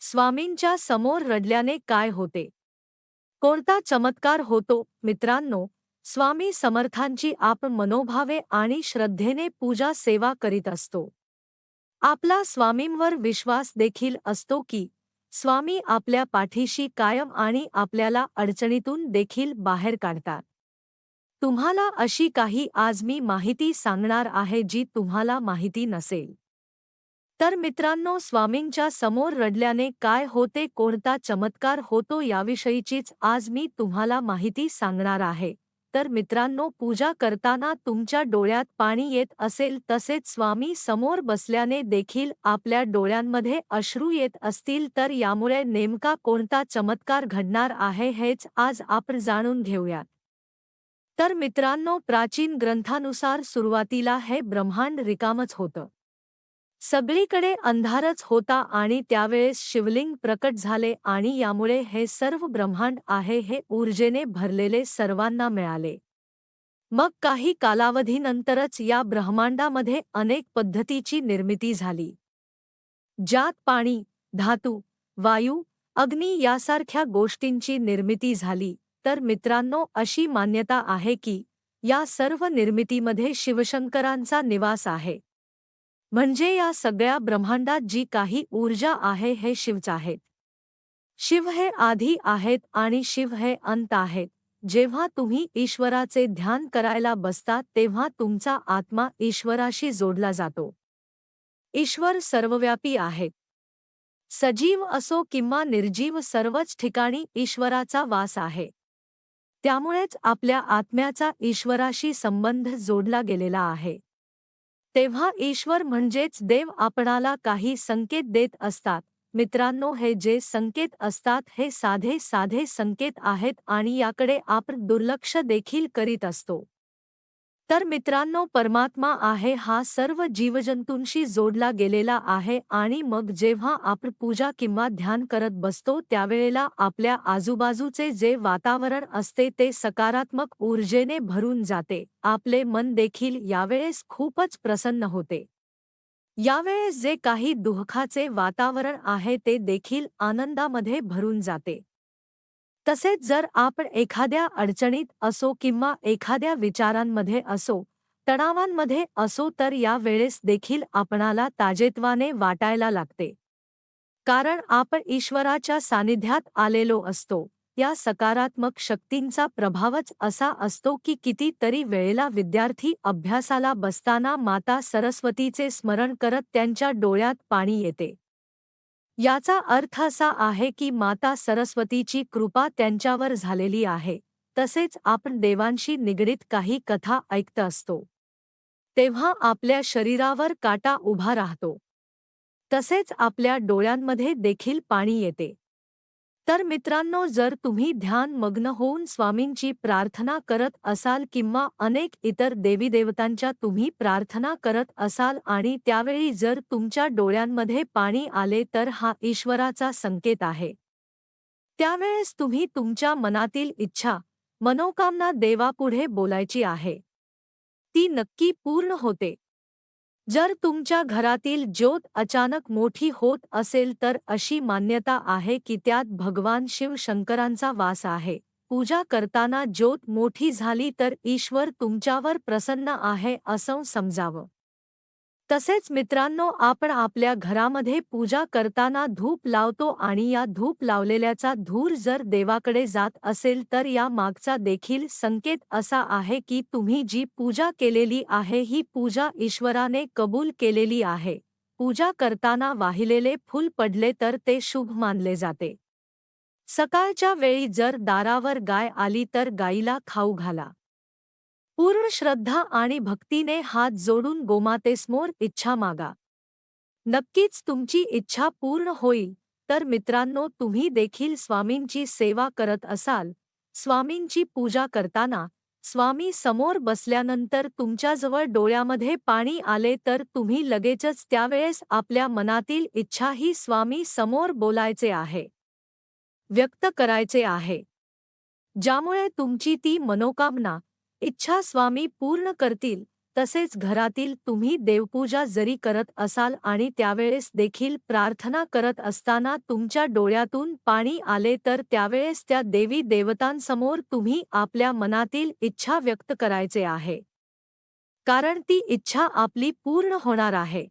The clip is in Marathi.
स्वामींच्या समोर रडल्याने काय होते? कोणता चमत्कार होतो? मित्रांनो स्वामी समर्थांची आपण मनोभावे आणि श्रद्धेने पूजा सेवा करीत असतो. आपला स्वामींवर विश्वास देखील असतो की स्वामी आपल्या पाठीशी कायम आणि आपल्याला अडचणीतून देखील बाहेर काढतात. तुम्हाला अशी काही आज मी माहिती सांगणार आहे जी तुम्हाला माहिती नसेल. तर मित्रांनो स्वामींच्या समोर रडल्याने काय होते कोणता चमत्कार होतो याविषयीचीच आज मी तुम्हाला माहिती सांगणार आहे. तर मित्रांनो पूजा करताना तुमच्या डोळ्यात पाणी येत असेल तसेच स्वामी समोर बसल्याने देखील आपल्या डोळ्यांमध्ये अश्रू येत असतील तर यामुळे नेमका कोणता चमत्कार घडणार आहे हेच आज आपण जाणून घेऊयात. तर मित्रांनो प्राचीन ग्रंथानुसार सुरुवातीला हे ब्रह्मांड रिकामच होतं. सगळीकडे अंधारच होता आणि त्यावेळेस शिवलिंग प्रकट झाले आणि यामुळे हे सर्व ब्रह्मांड आहे हे ऊर्जेने भरलेले सर्वांना मिळाले. मग काही कालावधीनंतरच या ब्रह्मांडामध्ये अनेक पद्धतीची निर्मिती झाली. ज्यात पाणी धातू वायू अग्नी यासारख्या गोष्टींची निर्मिती झाली. तर मित्रांनो अशी मान्यता आहे की या सर्व निर्मितीमध्ये शिवशंकरांचा निवास आहे. म्हणजे या सगळ्या ब्रह्मांडात जी काही ऊर्जा आहे हे शिवच आहेत. शिव हे आधी आहेत आणि शिव हे अंत आहेत. जेव्हा तुम्ही ईश्वराचे ध्यान करायला बसता तेव्हा तुमचा आत्मा ईश्वराशी जोडला जातो. ईश्वर सर्वव्यापी आहे. सजीव असो किंवा निर्जीव सर्वच ठिकाणी ईश्वराचा वास आहे. त्यामुळेच आपल्या आत्म्याचा ईश्वराशी संबंध जोडला गेलेला आहे. तेव्हा ईश्वर म्हणजेच देव आपणाला काही संकेत देत असतात. मित्रांनो हे जे संकेत असतात हे साधे साधे संकेत आहेत आणि याकडे आपण दुर्लक्ष देखील करीत असतो. तर मित्रांनो परमात्मा आहे हा सर्व जीवजंतूंशी जोडला गेलेला आहे आणि मग जेव्हा आपण पूजा किंवा ध्यान करत बसतो त्यावेळेला आपल्या आजूबाजूचे जे वातावरण असते ते सकारात्मक ऊर्जेने भरून जाते. आपले मन देखील यावेळेस खूपच प्रसन्न होते. यावेळेस जे काही दुःखाचे वातावरण आहे ते देखील आनंदामध्ये भरून जाते. तसेच जर आपण एखाद्या अडचणीत असो किंवा एखाद्या विचारांमध्ये असो तणावांमध्ये असो तर या वेळेस देखील आपणाला ताजेत्वाने वाटायला लागते. कारण आपण ईश्वराच्या सानिध्यात आलेलो असतो या सकारात्मक शक्तींचा प्रभावच असा असतो की कितीतरी वेळेला विद्यार्थी अभ्यासाला बसताना माता सरस्वतीचे स्मरण करत त्यांच्या डोळ्यात पाणी येते. याचा अर्थ असा आहे की माता सरस्वतीची कृपा त्यांच्यावर झालेली आहे तसेच आपण देवांशी निगडीत काही कथा ऐकत असतो. तेव्हा आपल्या शरीरावर काटा उभा राहतो. तसेच आपल्या डोळ्यांमध्ये देखील पाणी येते. तर मित्रांनो जर तुम्ही ध्यान मग्न होऊन स्वामींची प्रार्थना करत असाल किंवा अनेक इतर देवीदेवतांच्या तुम्ही प्रार्थना करत असाल आणि त्यावेळी जर तुमच्या डोळ्यांमध्ये पाणी आले तर हा ईश्वराचा संकेत आहे. त्यावेळेस तुम्ही तुमच्या मनातील इच्छा मनोकामना देवापुढे बोलायची आहे. ती नक्की पूर्ण होते. जर तुमच्या घरातील ज्योत अचानक मोठी होत असेल तर अशी मान्यता आहे की त्यात भगवान शिव शंकरांचा वास आहे. पूजा करताना ज्योत मोठी झाली तर ईश्वर तुमच्यावर प्रसन्न आहे असं समजावं. तसेच मित्रांनो आपण आपल्या घरामध्ये पूजा करताना धूप लावतो आणि या धूप लावलेल्याचा धूर जर देवाकडे जात असेल तर या मागचा देखील संकेत असा आहे की तुम्ही जी पूजा केलेली आहे ही पूजा ईश्वराने कबूल केलेली आहे. पूजा करताना वाहिलेले फूल पडले तर ते शुभ मानले जाते. सकाळच्या वेळी जर दारावर गाय आली तर गाईला खाऊ घाला. पूर्ण श्रद्धा आणि भक्तीने हात जोडून गोमातेसमोर इच्छा मागा. नक्कीच तुमची इच्छा पूर्ण होईल तर मित्रांनो तुम्ही देखील स्वामींची सेवा करत असाल. स्वामींची पूजा करताना स्वामी समोर बसल्यानंतर तुमच्याजवळ डोळ्यामध्ये पाणी आले तर तुम्ही लगेचच त्यावेळेस आपल्या मनातील इच्छाही स्वामी समोर बोलायचे आहे. व्यक्त करायचे आहे. ज्यामुळे तुमची ती मनोकामना इच्छा स्वामी पूर्ण करतील तसेच घरातील तुम्ही देवपूजा जरी करत असाल आणि त्यावेळेस देखील प्रार्थना करत असताना तुमच्या डोळ्यातून पाणी आले तर त्यावेळेस त्या देवी देवतांसमोर तुम्ही आपल्या मनातील इच्छा व्यक्त करायचे आहे. कारण ती इच्छा आपली पूर्ण होणार आहे.